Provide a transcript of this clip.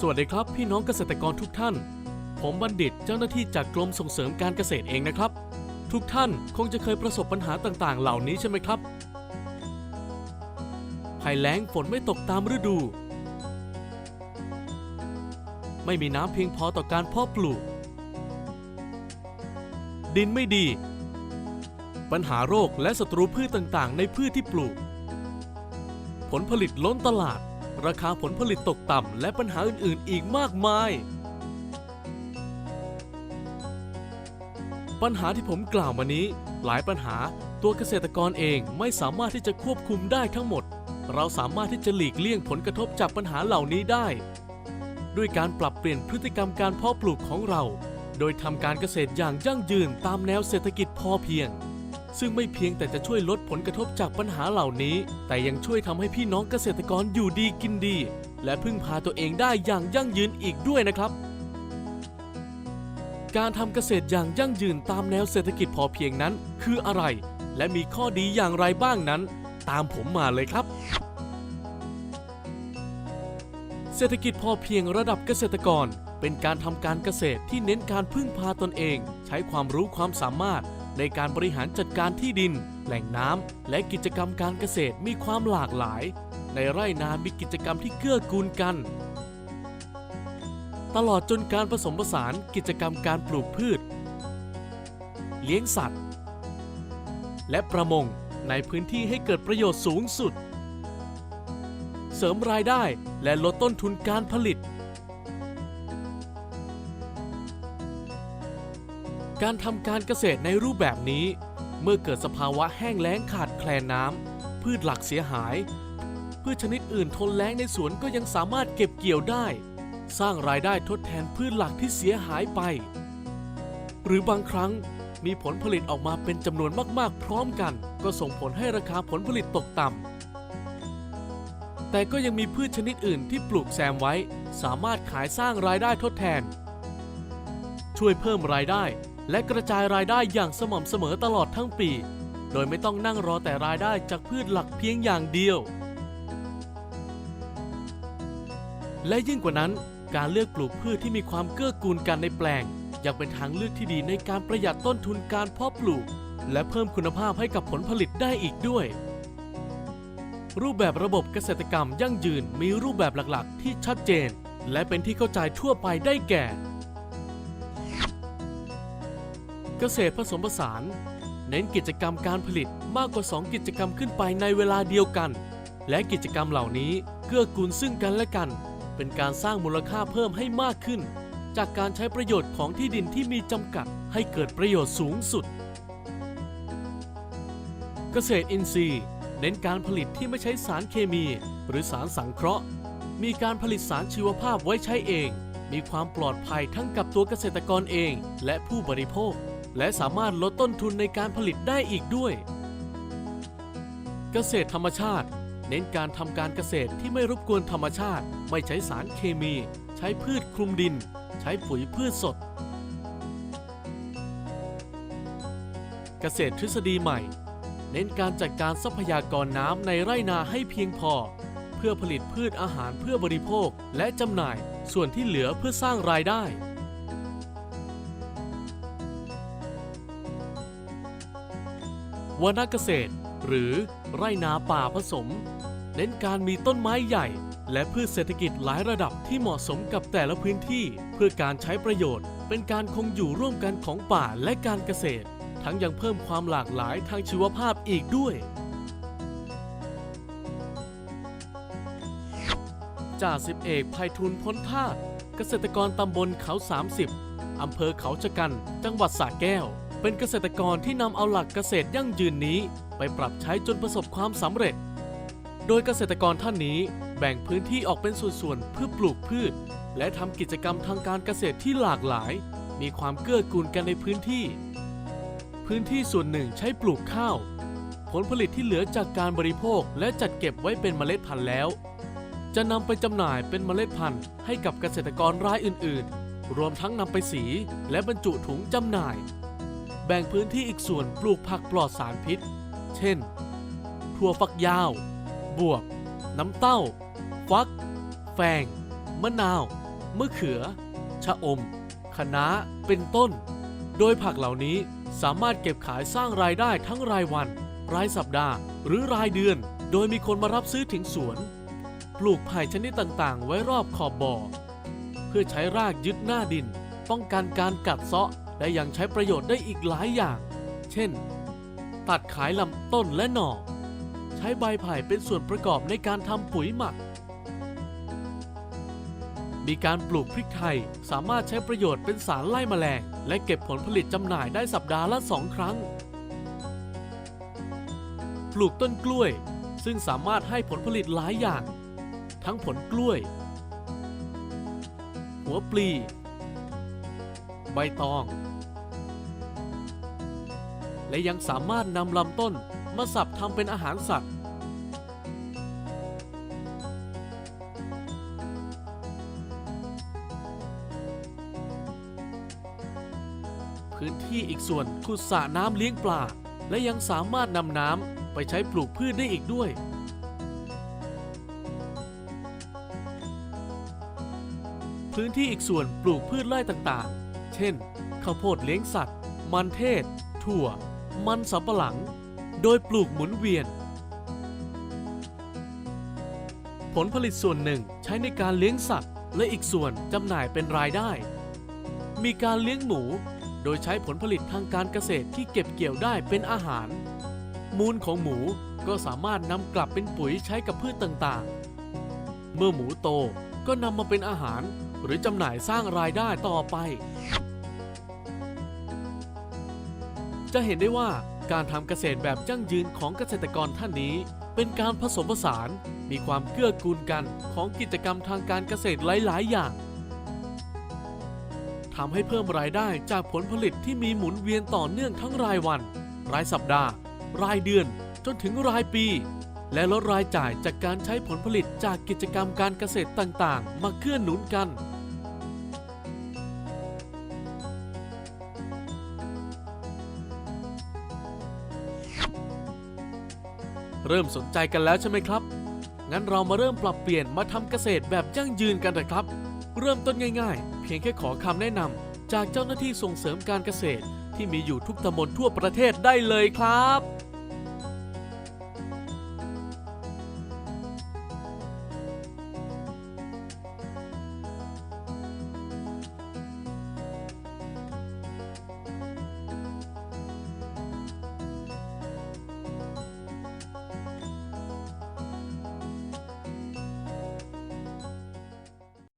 สวัสดีครับ พี่น้องเกษตรกรทุกท่าน ผมบัณฑิตเจ้าหน้าที่จากกรมส่งเสริมการเกษตรเองนะครับ ทุกท่านคงจะเคยประสบปัญหาต่างๆ เหล่านี้ใช่ไหมครับภัยแล้งฝนไม่ตกตามฤดู ไม่มีน้ำเพียงพอต่อการเพาะปลูก ดินไม่ดี ปัญหาโรคและศัตรูพืชต่างๆ ในพืชที่ปลูก ผลผลิตล้นตลาด ราคาผลผลิตตกต่ำและปัญหาอื่นๆ อีกมากมาย ปัญหาที่ผมกล่าวมานี้ หลายปัญหาตัวเกษตรกรเองไม่สามารถที่จะควบคุมได้ทั้งหมด เราสามารถที่จะหลีกเลี่ยงผลกระทบจากปัญหาเหล่านี้ได้ ด้วยการปรับเปลี่ยนพฤติกรรมการเพาะปลูกของเรา โดยทำการเกษตรอย่างยั่งยืนตามแนวเศรษฐกิจพอเพียง ซึ่งไม่เพียงแต่จะช่วยลดผลกระทบจากปัญหาเหล่านี้ แต่ยังช่วยทำให้พี่น้องเกษตรกรอยู่ดีกินดี และพึ่งพาตัวเองได้อย่างยั่งยืนอีกด้วยนะครับ การทำเกษตรอย่างยั่งยืนตามแนวเศรษฐกิจพอเพียงนั้น คืออะไร และมีข้อดีอย่างไรบ้างนั้น ตามผมมาเลยครับ เศรษฐกิจพอเพียงระดับเกษตรกร เป็นการทำการเกษตรที่เน้นการพึ่งพาตนเอง ใช้ความรู้ความสามารถ ในการบริหารจัดการที่ดิน แหล่งน้ำและกิจกรรมการเกษตรมีความหลากหลาย ในไร่นามีกิจกรรมที่เกื้อกูลกัน ตลอดจนการผสมผสานกิจกรรมการปลูกพืช เลี้ยงสัตว์ และประมงในพื้นที่ให้เกิดประโยชน์สูงสุด เสริมรายได้และลดต้นทุนการผลิต การทำการเกษตรในรูปแบบนี้ เมื่อเกิดสภาวะแห้งแล้งขาดแคลนน้ำพืชหลักเสียหาย พืชชนิดอื่นทนแล้งในสวนก็ยังสามารถเก็บเกี่ยวได้ สร้างรายได้ทดแทนพืชหลักที่เสียหายไป หรือบางครั้งมีผลผลิตออกมาเป็นจำนวนมาก ๆ พร้อมกัน ก็ส่งผลให้ราคาผลผลิตตกต่ำแต่ก็ยังมีพืชชนิดอื่นที่ปลูกแซมไว้ สามารถขายสร้างรายได้ทดแทน ช่วยเพิ่มรายได้ และกระจายรายได้อย่างสม่ำเสมอตลอดทั้งปี โดยไม่ต้องนั่งรอแต่รายได้จากพืชหลักเพียงอย่างเดียว และยิ่งกว่านั้น การเลือกปลูกพืชที่มีความเกื้อกูลกันในแปลง ยังเป็นทางเลือกที่ดีในการประหยัดต้นทุนการเพาะปลูก และเพิ่มคุณภาพให้กับผลผลิตได้อีกด้วย รูปแบบระบบเกษตรกรรมยั่งยืนมีรูปแบบหลักๆ ที่ชัดเจน และเป็นที่เข้าใจทั่วไปได้แก่ เกษตรผสมผสาน เน้นกิจกรรมการผลิตมากกว่า 2 กิจกรรมขึ้นไปในเวลาเดียวกัน และกิจกรรมเหล่านี้เกื้อกูลซึ่งกันและกัน เป็นการสร้างมูลค่าเพิ่มให้มากขึ้น จากการใช้ประโยชน์ของที่ดินที่มีจำกัดให้เกิดประโยชน์สูงสุด เกษตรอินทรีย์ เน้นการผลิตที่ไม่ใช้สารเคมี หรือสารสังเคราะห์ มีการผลิตสารชีวภาพไว้ใช้เองมีความปลอดภัยทั้งกับตัวเกษตรกรเองและผู้บริโภค และสามารถลดต้นทุนในการผลิตได้อีกด้วย เกษตรธรรมชาติ เน้นการทำการเกษตรที่ไม่รบกวนธรรมชาติ ไม่ใช้สารเคมี ใช้พืชคลุมดิน ใช้ปุ๋ยพืชสด เกษตรทฤษฎีใหม่ เน้นการจัดการทรัพยากรน้ำในไร่นาให้เพียงพอ เพื่อผลิตพืชอาหารเพื่อบริโภคและจำหน่ายส่วนที่เหลือเพื่อสร้างรายได้ วนาเกษตร หรือไร่นาป่าผสม เน้นการมีต้นไม้ใหญ่ และพืชเศรษฐกิจหลายระดับที่เหมาะสมกับแต่ละพื้นที่ เพื่อการใช้ประโยชน์ เป็นการคงอยู่ร่วมกันของป่าและการเกษตร ทั้งยังเพิ่มความหลากหลายทางชีวภาพอีกด้วย จ่าสิบเอกภัยทูลพ้นท่าเกษตรกรตำบลเขา 30 อำเภอเขาชะกัน จังหวัดสระแก้ว เป็นเกษตรกรที่นำเอาหลักเกษตรยั่งยืนนี้ไปปรับใช้จนประสบความสำเร็จ โดยเกษตรกรท่านนี้แบ่งพื้นที่ออกเป็นส่วนๆเพื่อปลูกพืช และทำกิจกรรมทางการเกษตรที่หลากหลาย มีความเกื้อกูลกันในพื้นที่ พื้นที่ส่วนหนึ่งใช้ปลูกข้าว ผลผลิตที่เหลือจากการบริโภคและจัดเก็บไว้เป็นเมล็ดพันธุ์แล้ว จะนำไปจำหน่ายเป็นเมล็ดพันธุ์ให้กับเกษตรกรรายอื่นๆ รวมทั้งนำไปสีและบรรจุถุงจำหน่าย แบ่งพื้นที่อีกส่วนปลูกผักปลอดสารพิษ เช่น ถั่วฝักยาว บวบ น้ำเต้า ฟัก แฟง มะนาว มะเขือ ชะอม คะน้า เป็นต้น โดยผักเหล่านี้สามารถเก็บขายสร้างรายได้ทั้งรายวัน รายสัปดาห์ หรือรายเดือน โดยมีคนมารับซื้อถึงสวน ปลูกไผ่ชนิดต่างๆ ไว้รอบขอบบ่อ เพื่อใช้รากยึดหน้าดิน ป้องกันการกัดเซาะ และยังใช้ประโยชน์ได้อีกหลายอย่าง เช่น ตัดขายลำต้นและหน่อ ใช้ใบไผ่เป็นส่วนประกอบในการทำปุ๋ยหมัก มีการปลูกพริกไทยสามารถใช้ประโยชน์เป็นสารไล่แมลง และเก็บผลผลิตจำหน่ายได้สัปดาห์ละสองครั้ง ปลูกต้นกล้วย ซึ่งสามารถให้ผลผลิตหลายอย่าง ทั้งผลกล้วย หัวปลีใบตอง และยังสามารถนำลำต้นมาสับทำเป็นอาหารสัตว์ พื้นที่อีกส่วนขุดสระน้ำเลี้ยงปลา และยังสามารถนำน้ำไปใช้ปลูกพืชได้อีกด้วยพื้นที่อีกส่วนปลูกพืชไร่ต่างๆ เช่น ข้าวโพดเลี้ยงสัตว์ มันเทศ ถั่ว มันสำปะหลัง โดยปลูกหมุนเวียน ผลผลิตส่วนหนึ่งใช้ในการเลี้ยงสัตว์ และอีกส่วนจำหน่ายเป็นรายได้ มีการเลี้ยงหมู โดยใช้ผลผลิตทางการเกษตรที่เก็บเกี่ยวได้เป็นอาหาร มูลของหมูก็สามารถนำกลับเป็นปุ๋ยใช้กับพืชต่างๆ เมื่อหมูโตก็นำมาเป็นอาหารหรือจำหน่ายสร้างรายได้ต่อไป จะเห็นได้ว่าการทำเกษตรแบบยั่งยืนของเกษตรกรท่านนี้ เป็นการผสมผสาน มีความเกื้อกูลกันของกิจกรรมทางการเกษตรหลาย ๆ อย่างทำให้เพิ่มรายได้จากผลผลิตที่มีหมุนเวียนต่อเนื่องทั้งรายวัน รายสัปดาห์ รายเดือน จนถึงรายปี และลดรายจ่ายจากการใช้ผลผลิตจากกิจกรรมการเกษตรต่าง ๆ มาเกื้อหนุนกัน เริ่มสนใจกันแล้วใช่ไหมครับ งั้นเรามาเริ่มปรับเปลี่ยนมาทำเกษตรแบบยั่งยืนกันเถอะครับ เริ่มต้นง่ายๆ เพียงแค่ขอคำแนะนำจากเจ้าหน้าที่ส่งเสริมการเกษตรที่มีอยู่ทุกตำบลทั่วประเทศได้เลยครับ